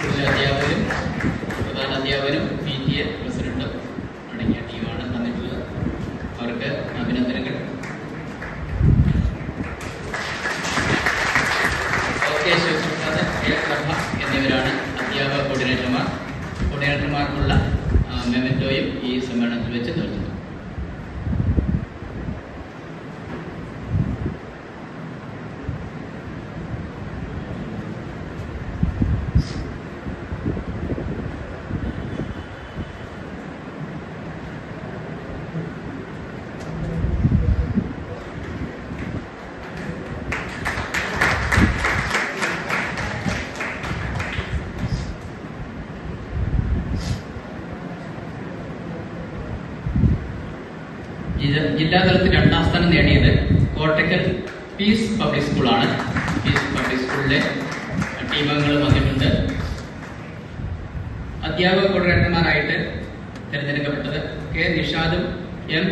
സ്കൂളിലെ അധ്യാപകരും പ്രധാന അധ്യാപകരും പി ടി എ പ്രസിഡന്റും അടങ്ങിയ ടീമാണ് തന്നിട്ടുള്ളത്. അവർക്ക് അഭിനന്ദനങ്ങൾ. ഓക്കെ ശിവപ്രസാദ് എ പ്രഭ എന്നിവരാണ് അധ്യാപക കോർഡിനേറ്റർമാർ. കോർഡിനേറ്റർമാർക്കുള്ള മെമെന്റോയും ഈ സമ്മേളനത്തിൽ വെച്ച് നൽകുന്നു ജില്ലാതലത്തിൽ രണ്ടാം സ്ഥാനം നേടിയത് കോട്ടക്കൽ പീസ് പബ്ലിക് സ്കൂളാണ് പീസ് പബ്ലിക് സ്കൂളിലെ ടീമംഗങ്ങൾ വന്നിട്ടുണ്ട്. അധ്യാപക കോർഡിനേറ്റർമാരായിട്ട് തിരഞ്ഞെടുക്കപ്പെട്ടത് കെ നിഷാദും എം